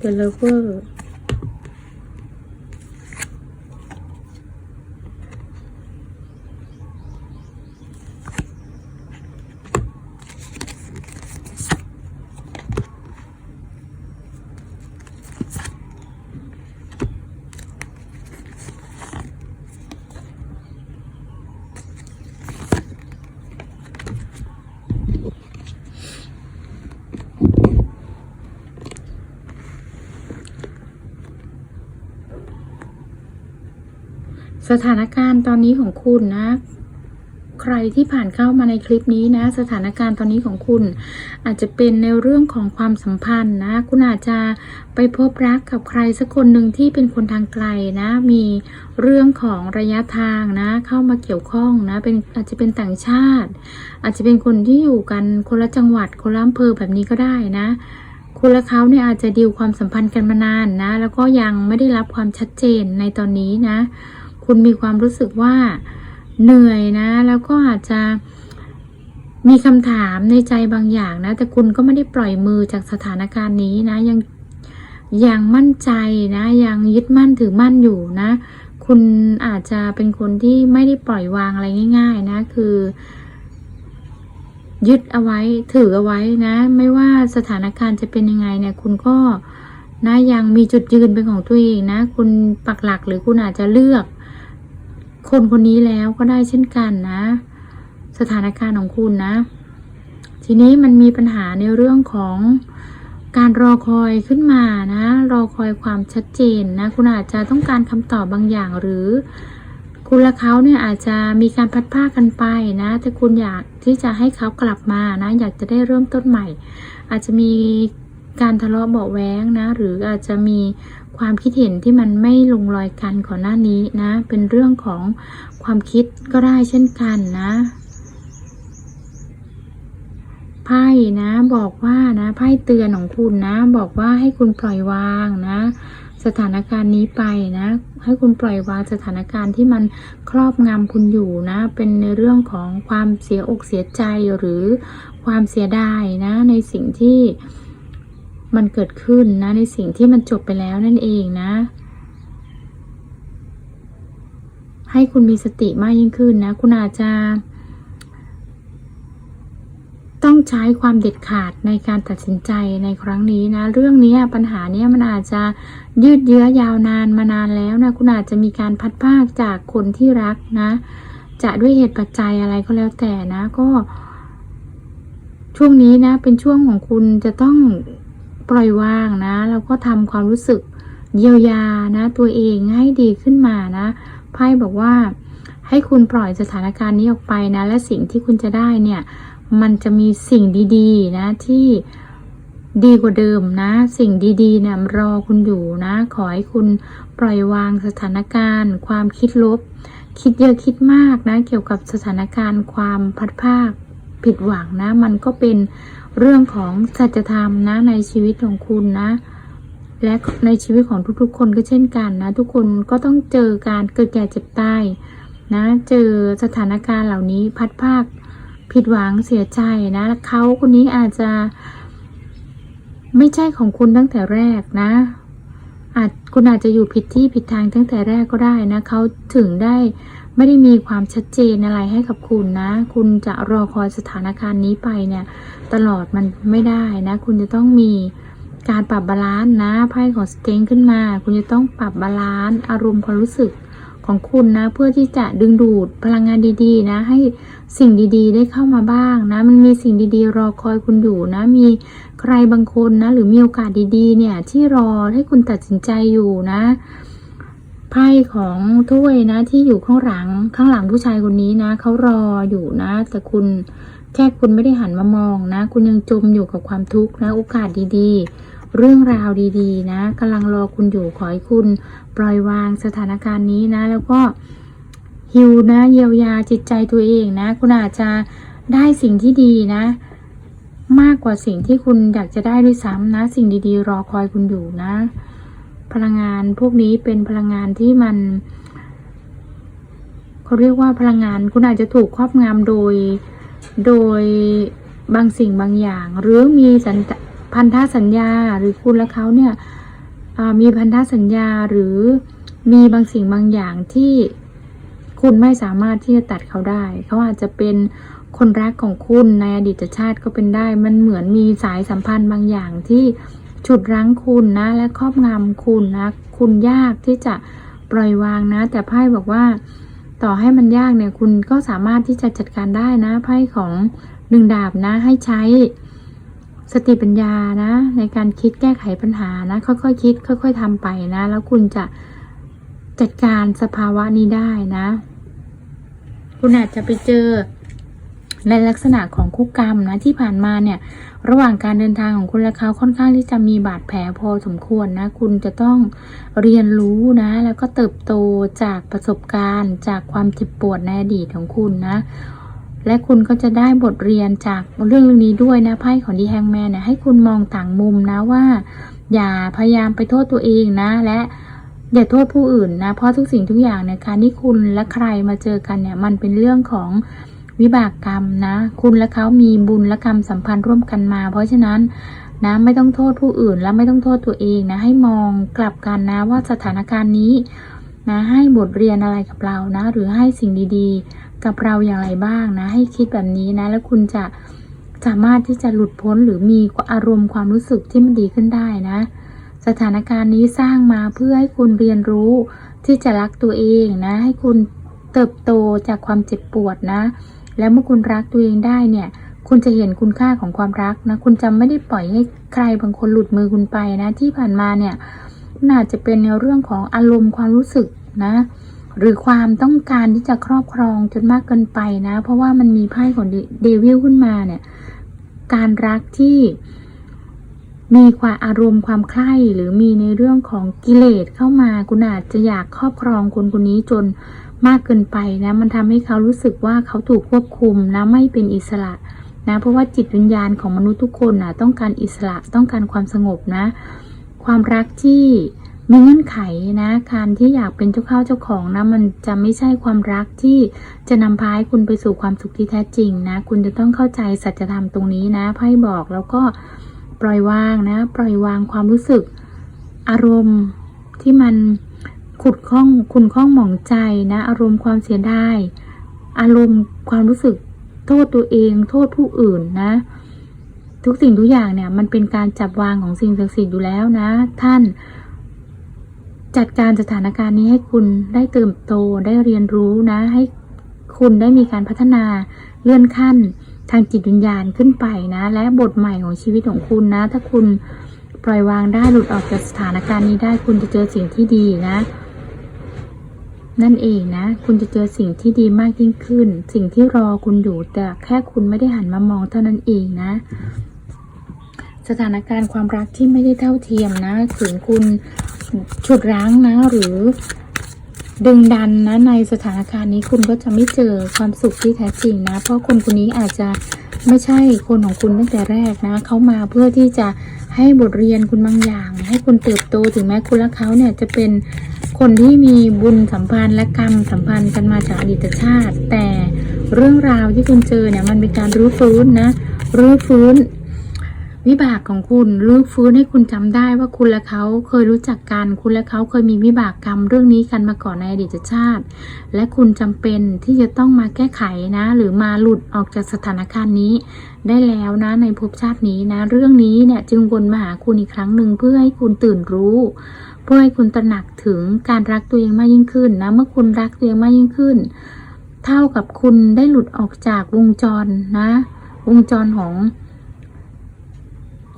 Te lo juro. สถานการณ์ตอนนี้ของคุณนะ ใครที่ผ่านเข้ามาในคลิปนี้นะ สถานการณ์ตอนนี้ของคุณ อาจจะเป็นในเรื่องของความสัมพันธ์นะ คุณอาจจะไปพบรักกับใครสักคนหนึ่งที่เป็นคนทางไกลนะ มีเรื่องของระยะทางนะ เข้ามาเกี่ยวข้องนะ เป็นอาจจะเป็นต่างชาติ อาจจะเป็นคนที่อยู่กันคนละจังหวัดคนละอำเภอแบบนี้ก็ได้นะคุณและเขาเนี่ยอาจจะดีลความสัมพันธ์กันมานานนะ แล้วก็ยังไม่ได้รับความชัดเจนในตอนนี้นะ คุณมีความรู้สึกว่าเหนื่อยนะ แล้วก็อาจจะมีคำถามในใจบางอย่างนะ แต่คุณก็ไม่ได้ปล่อยมือจากสถานการณ์นี้นะ ยังยังมั่นใจนะ ยังยึดมั่นถือมั่นอยู่นะ คุณอาจจะเป็นคนที่ไม่ได้ปล่อยวางอะไรง่าย ๆ นะ คือ ยึดเอาไว้ถือเอาไว้นะ ไม่ว่าสถานการณ์จะเป็นยังไงเนี่ย คุณก็นะยังมีจุดยืนเป็นของตัวเองนะ คุณปักหลักหรือคุณอาจจะเลือก คนคนนี้แล้วก็ได้เช่นกันนะ สถานการณ์ของคุณนะ ทีนี้มันมีปัญหาในเรื่องของการรอคอยขึ้นมานะ รอคอยความชัดเจนนะ คุณอาจจะต้องการคำตอบบางอย่างหรือ คุณและเขาเนี่ยอาจจะมีการพัดผ้ากันไปนะ แต่คุณอยากที่จะให้เขากลับมานะ อยากจะได้เริ่มต้นใหม่ อาจจะมี การทะเลาะเบาแว้งนะ หรืออาจจะมีความคิดเห็นที่มันไม่ลงรอยกันก่อนหน้านี้นะ เป็นเรื่องของความคิดก็ได้เช่นกันนะไพ่นะบอกว่านะไพ่เตือนของคุณนะ บอกว่าให้คุณปล่อยวางนะ สถานการณ์นี้ไปนะ ให้คุณปล่อยวางสถานการณ์ที่มันครอบงำคุณอยู่นะ เป็นในเรื่องของความเสียอกเสียใจหรือความเสียดายนะ ในสิ่งที่ มันเกิดขึ้นนะในสิ่งที่มันจบไปแล้วนั่นเองนะ ให้คุณมีสติมากยิ่งขึ้นนะ คุณอาจจะต้องใช้ความเด็ดขาดในการตัดสินใจในครั้งนี้นะ เรื่องนี้ปัญหานี้มันอาจจะยืดเยื้อยาวนานมานานแล้วนะ คุณอาจจะมีการพัดพากจากคนที่รักนะ จะด้วยเหตุปัจจัยอะไรก็แล้วแต่นะ ก็ ช่วงนี้นะ เป็นช่วงของคุณจะต้อง ปล่อยวางนะแล้วก็ทำความรู้สึกเยียวยานะ ตัวเองให้ดีขึ้นมานะไพ่บอกว่าให้คุณปล่อยสถานการณ์นี้ออกไปนะ และสิ่งที่คุณจะได้เนี่ย มันจะมีสิ่งดีๆ นะที่ดีกว่าเดิมนะ สิ่งดีๆเนี่ยรอคุณอยู่นะ ขอให้คุณปล่อยวางสถานการณ์ ความคิดลบ คิดเยอะคิดมากนะ เกี่ยวกับสถานการณ์ความพัดภาคผิดหวังนะ มันก็เป็น เรื่องของสัจธรรมนะในชีวิตของคุณนะ และในชีวิตของทุกๆ คนก็เช่นกันนะ ทุกคนก็ต้องเจอการเกิดแก่เจ็บตายนะ เจอสถานการณ์เหล่านี้พัดภาคผิดหวังเสียใจนะเขาคนนี้อาจจะ ไม่ใช่ของคุณตั้งแต่แรกนะ อาจคุณอาจจะอยู่ผิดที่ผิดทางตั้งแต่แรกก็ได้นะเขาถึงได้ ไม่ได้มีความชัดเจนอะไรให้กับคุณนะ คุณจะรอคอยสถานการณ์นี้ไปเนี่ย ตลอดมันไม่ได้นะ คุณจะต้องมีการปรับบาลานซ์นะไพ่ของสเตงขึ้นมา คุณจะต้องปรับบาลานซ์อารมณ์ความรู้สึกของคุณนะ เพื่อที่จะดึงดูดพลังงานดีๆ นะ ให้สิ่งดีๆ ได้เข้ามาบ้างนะ มันมีสิ่งดีๆ รอคอยคุณอยู่นะ มีใครบางคนนะ หรือมีโอกาสดีๆ เนี่ยที่รอให้คุณตัดสินใจอยู่นะ ไพ่ของถ้วยนะที่อยู่ข้างหลังข้างหลังผู้ชายคนนี้นะเขารออยู่นะ แต่คุณแค่คุณไม่ได้หันมามองนะ คุณยังจมอยู่กับความทุกข์นะ โอกาสดีๆ เรื่องราวดีๆ นะกำลังรอคุณอยู่ขอให้คุณปล่อยวางสถานการณ์นี้นะ แล้วก็ฮิวนะเยียวยาจิตใจตัวเองนะ คุณอาจจะได้สิ่งที่ดีนะ มากกว่าสิ่งที่คุณอยากจะได้ด้วยซ้ำนะ สิ่งดีๆ รอคอยคุณอยู่นะ พลังงานพวกนี้เป็นพลังงานที่มันเขาเรียกว่าพลังงานคุณอาจจะถูกครอบงำโดย โดยบางสิ่งบางอย่าง หรือมีสัญพันธสัญญาหรือคุณและเขาเนี่ยมีพันธสัญญาหรือมีบางสิ่งบางอย่างที่คุณไม่สามารถที่จะตัดเขาได้ เขาอาจจะเป็นคนรักของคุณในอดีตชาติก็เป็นได้ มันเหมือนมีสายสัมพันธ์บางอย่างที่ ฉุดรั้งคุณนะ และครอบงำคุณนะ คุณยากที่จะปล่อยวางนะ แต่ไพ่บอกว่า ต่อให้มันยากเนี่ยคุณก็สามารถที่จะจัดการได้นะไพ่ของหนึ่งดาบนะ ให้ใช้สติปัญญานะ ในการคิดแก้ไขปัญหานะ ค่อยๆคคิด ค่อย ๆทำไปนะ แล้วคุณจะจัดการสภาวะนี้ได้นะ คุณอาจจะไปเจอในลักษณะของคุกกรรมนะที่ผ่านมาเนี่ย ระหว่างการเดินทางของคุณและเขาค่อนข้างที่จะมีบาดแผลพอสมควรนะ คุณจะต้องเรียนรู้นะ แล้วก็เติบโตจากประสบการณ์ จากความเจ็บปวดในอดีตของคุณนะ และคุณก็จะได้บทเรียนจากเรื่องเรื่องนี้ด้วยนะไพ่ของดีแฮงแมนเนี่ยให้คุณมองต่างมุมนะว่า อย่าพยายามไปโทษตัวเองนะ และอย่าโทษผู้อื่นนะ เพราะทุกสิ่งทุกอย่างในการที่คุณและใครมาเจอกันเนี่ย มันเป็นเรื่องของ วิบากกรรมนะ คุณและเขามีบุญและกรรมสัมพันธ์ร่วมกันมา เพราะฉะนั้นนะไม่ต้องโทษผู้อื่นและไม่ต้องโทษตัวเองนะ ให้มองกลับกันนะว่าสถานการณ์นี้นะให้บทเรียนอะไรกับเรานะ หรือให้สิ่งดีๆ กับเราอย่างไรบ้างนะ ให้คิดแบบนี้นะ แล้วคุณจะสามารถที่จะหลุดพ้นหรือมีอารมณ์ความรู้สึกที่มันดีขึ้นได้นะ สถานการณ์นี้สร้างมาเพื่อให้คุณเรียนรู้ที่จะรักตัวเองนะ ให้คุณเติบโตจากความเจ็บปวดนะ แล้วเมื่อคุณรักตัวเองได้เนี่ย คุณจะเห็นคุณค่าของความรักนะ คุณจะไม่ได้ปล่อยให้ใครบางคนหลุดมือคุณไปนะ ที่ผ่านมาเนี่ยน่าจะเป็นในเรื่องของอารมณ์ความรู้สึกนะ หรือความต้องการที่จะครอบครองจนมากเกินไปนะ เพราะว่ามันมีไพ่ของเดวิลขึ้นมาเนี่ย การรักที่มีความอารมณ์ความใคร่หรือมีในเรื่องของกิเลสเข้ามาคุณอาจจะอยากครอบครองคนคนนี้จน มากเกินไปนะมันทำให้เขารู้สึกว่าเขาถูกควบคุมนะไม่เป็นอิสระนะเพราะว่าจิตวิญญาณของมนุษย์ทุกคนนะต้องการอิสระต้องการความสงบนะ ความรักที่มีเงื่อนไขนะการที่อยากเป็นเจ้าเข้าเจ้าของนะมันจะไม่ใช่ความรักที่จะนำพาให้คุณไปสู่ความสุขที่แท้จริงนะ คุณจะต้องเข้าใจสัจธรรมตรงนี้นะไพ่บอกแล้วก็ปล่อยวางนะ ปล่อยวางความรู้สึกอารมณ์ที่มัน ขุดข้องคุณข้องหมองใจนะ อารมณ์ความเสียดายอารมณ์ความรู้สึกโทษตัวเอง โทษผู้อื่นนะ ทุกสิ่งทุกอย่างเนี่ย มันเป็นการจับวางของสิ่งศักดิ์สิทธิ์อยู่แล้วนะ ท่าน จัดการสถานการณ์นี้ให้คุณได้เติบโตได้เรียนรู้นะ ให้คุณได้มีการพัฒนาเลื่อนขั้นทางจิตวิญญาณขึ้นไปนะ และบทใหม่ของชีวิตของคุณนะ ถ้าคุณปล่อยวางได้หลุดออกจากสถานการณ์นี้ได้คุณจะเจอสิ่งที่ดีนะ นั่นเองนะ คุณจะเจอสิ่งที่ดีมากยิ่งขึ้น สิ่งที่รอคุณอยู่แต่แค่คุณไม่ได้หันมามองเท่านั้นเองนะ สถานการณ์ความรักที่ไม่ได้เท่าเทียมนะถึงคุณฉุดรั้งนะ หรือดึงดันนะในสถานการณ์นี้คุณก็จะไม่เจอความสุขที่แท้จริงนะ เพราะคนคนนี้อาจจะไม่ใช่คนของคุณตั้งแต่แรกนะเขามาเพื่อที่จะให้บทเรียนคุณบางอย่าง ให้คุณเติบโตถึงแม้คุณและเขาเนี่ยจะเป็น คนที่มีบุญสัมพันธ์และกรรมสัมพันธ์กันมาจากอดีตชาติ แต่เรื่องราวที่คุณเจอเนี่ยมันเป็นการรื้อฟื้นนะรื้อฟื้น วิบากของคุณรื้อฟื้นให้คุณจำได้ว่าคุณและเขาเคยรู้จักกัน คุณและเขาเคยมีวิบากกรรมเรื่องนี้กันมาก่อนในอดีตชาติ และคุณจำเป็นที่จะต้องมาแก้ไขนะ หรือมาหลุดออกจากสถานการณ์นี้ ได้แล้วนะในภพชาตินี้นะ เรื่องนี้เนี่ยจึงวนมาหาคุณอีกครั้งหนึ่งเพื่อให้คุณตื่นรู้ เพื่อให้คุณตระหนักถึงการรักตัวเองมากยิ่งขึ้นนะเมื่อคุณรักตัวเองมากยิ่งขึ้น เท่ากับคุณได้หลุดออกจากวงจรนะ วงจรของ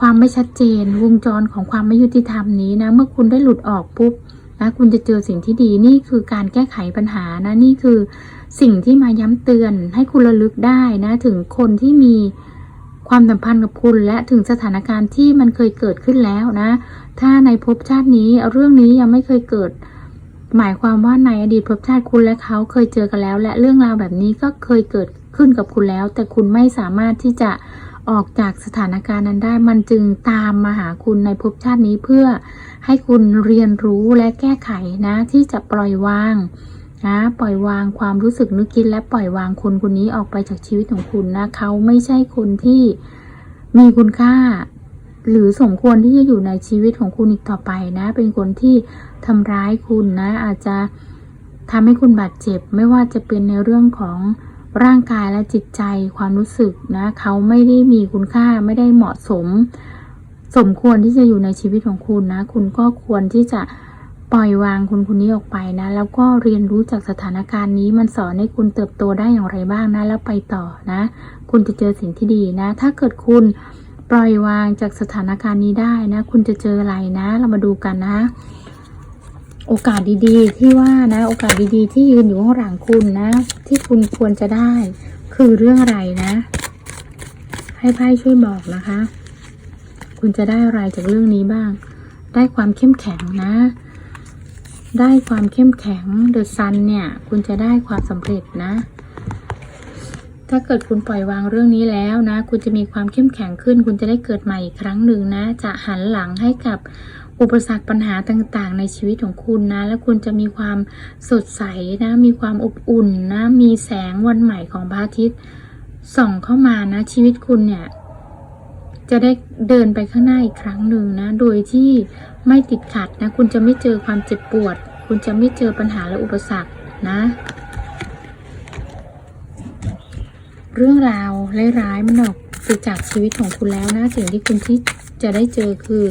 ความไม่ชัดเจน วงจรของความไม่ยุติธรรมนี้นะ เมื่อคุณได้หลุดออกปุ๊บนะคุณจะเจอสิ่งที่ดีนี่คือการแก้ไขปัญหานะนี่คือสิ่งที่มาย้ำเตือนให้คุณระลึกได้นะถึงคนที่มีความสัมพันธ์กับคุณและถึงสถานการณ์ที่มันเคยเกิดขึ้นแล้วนะ ถ้าในภพชาตินี้เรื่องนี้ยังไม่เคยเกิด หมายความว่าในอดีตภพชาติคุณและเขาเคยเจอกันแล้ว และเรื่องราวแบบนี้ก็เคยเกิดขึ้นกับคุณแล้ว แต่คุณไม่สามารถที่จะออกจากสถานการณ์นั้นได้มันจึงตามมาหาคุณในภพชาตินี้เพื่อให้คุณเรียนรู้และแก้ไขนะที่จะปล่อยวางนะปล่อยวางความรู้สึกนึกคิดและปล่อยวางคนคนนี้ออกไปจากชีวิตของคุณนะเขาไม่ใช่คนที่มีคุณค่า หรือสมควรที่จะอยู่ในชีวิตของคุณอีกต่อไปนะ เป็นคนที่ทำร้ายคุณนะ อาจจะทำให้คุณบาดเจ็บ ไม่ว่าจะเป็นในเรื่องของร่างกายและจิตใจความรู้สึกนะเขาไม่ได้มีคุณค่าไม่ได้เหมาะสม สมควรที่จะอยู่ในชีวิตของคุณนะ คุณก็ควรที่จะปล่อยวางคนคนนี้ออกไปนะ แล้วก็เรียนรู้จากสถานการณ์นี้มันสอนให้คุณเติบโตได้อย่างไรบ้างนะ แล้วไปต่อนะ คุณจะเจอสิ่งที่ดีนะ ถ้าเกิดคุณ ปล่อยวางจากสถานการณ์นี้ได้นะ คุณจะเจออะไรนะ เรามาดูกันนะ โอกาสดีๆ ที่ว่านะ โอกาสดีๆ ที่ยืนอยู่ข้างหลังคุณนะ ที่คุณควรจะได้ คือเรื่องอะไรนะ ให้ไพ่ช่วยบอกนะคะ คุณจะได้อะไรจากเรื่องนี้บ้าง ได้ความเข้มแข็งนะ ได้ความเข้มแข็งเดอะซันเนี่ย คุณจะได้ความสำเร็จนะ ถ้าเกิดคุณปล่อยวางเรื่องนี้แล้วนะ คุณจะมีความเข้มแข็งขึ้น คุณจะได้เกิดใหม่อีกครั้งหนึ่งนะ จะหันหลังให้กับอุปสรรคปัญหาต่างๆ ในชีวิตของคุณนะ และคุณจะมีความสดใสนะ มีความอบอุ่นนะ มีแสงวันใหม่ของพระอาทิตย์ส่องเข้ามานะ ชีวิตคุณเนี่ยจะได้เดินไปข้างหน้าอีกครั้งหนึ่งนะ โดยที่ไม่ติดขัดนะ คุณจะไม่เจอความเจ็บปวด คุณจะไม่เจอปัญหาและอุปสรรคนะ เรื่องราวร้ายๆมันออกไปจากชีวิตของคุณแล้วนะสิ่งที่คุณที่จะได้เจอคือ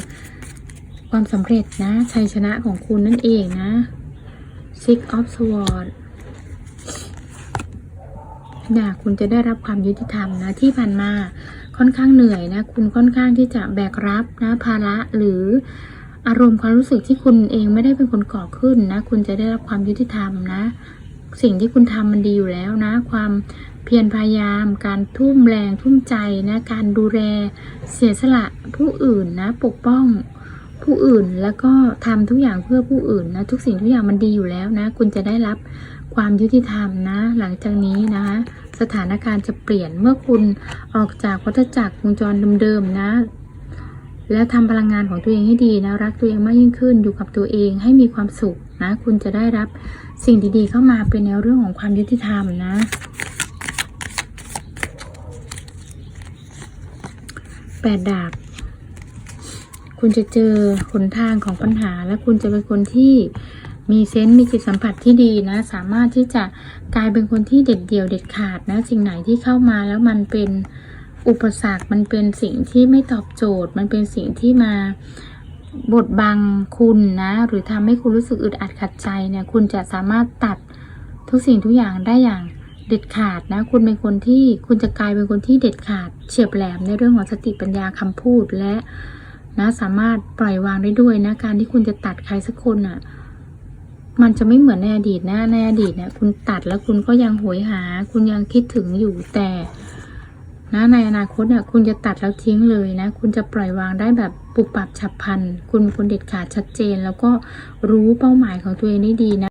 ความสำเร็จนะชัยชนะของคุณนั่นเองนะ Six of Swords นะคุณจะได้รับความยุติธรรมนะที่ผ่านมาค่อนข้างเหนื่อยนะ คุณค่อนข้างที่จะแบกรับนะภาระหรืออารมณ์ความรู้สึกที่คุณเองไม่ได้เป็นคนก่อขึ้นนะ คุณจะได้รับความยุติธรรมนะ สิ่งที่คุณทำมันดีอยู่แล้วนะ ความ เพียรพยายาม การทุ่มแรงทุ่มใจนะการดูแลเสียสละผู้อื่นนะปกป้องผู้อื่นแล้วก็ทำทุกอย่างเพื่อผู้อื่นนะทุกสิ่งทุกอย่างมันดีอยู่แล้วนะ คุณจะได้รับความยุติธรรมนะ หลังจากนี้นะคะสถานการณ์จะเปลี่ยนเมื่อคุณออกจากวัฏจักรวงจรเดิมๆนะ แล้วทำพลังงานของตัวเองให้ดีนะรักตัวเองมากยิ่งขึ้นอยู่กับตัวเองให้มีความสุขนะ คุณจะได้รับสิ่งดีๆเข้ามาเป็นแนวเรื่องของความยุติธรรมนะ แปดดาบ คุณจะเจอหนทางของปัญหา และคุณจะเป็นคนที่มีเซนส์มีจิตสัมผัสที่ดีนะ สามารถที่จะกลายเป็นคนที่เด็ดเดี่ยวเด็ดขาดนะ สิ่งไหนที่เข้ามาแล้วมันเป็นอุปสรรคมันเป็นสิ่งที่ไม่ตอบโจทย์ มันเป็นสิ่งที่มาบดบังคุณนะ หรือทำให้คุณรู้สึกอึดอัดขัดใจเนี่ย คุณจะสามารถตัดทุกสิ่งทุกอย่างได้อย่าง เด็ดขาดนะ คุณเป็นคนที่คุณจะกลายเป็นคนที่เด็ดขาด เฉียบแหลมในเรื่องของสติปัญญาคำพูดและนะสามารถปล่อยวางได้ด้วยนะการที่คุณจะตัดใครสักคนอะมันจะไม่เหมือนในอดีตนะในอดีตเนี่ยคุณตัดแล้วคุณก็ยังโหยหา คุณยังคิดถึงอยู่แต่นะในอนาคตเนี่ยคุณจะตัดแล้วทิ้งเลยนะ คุณจะปล่อยวางได้แบบปุบปับฉับพลัน คุณเป็นคนเด็ดขาดชัดเจน แล้วก็รู้เป้าหมายของตัวเองได้ดีนะ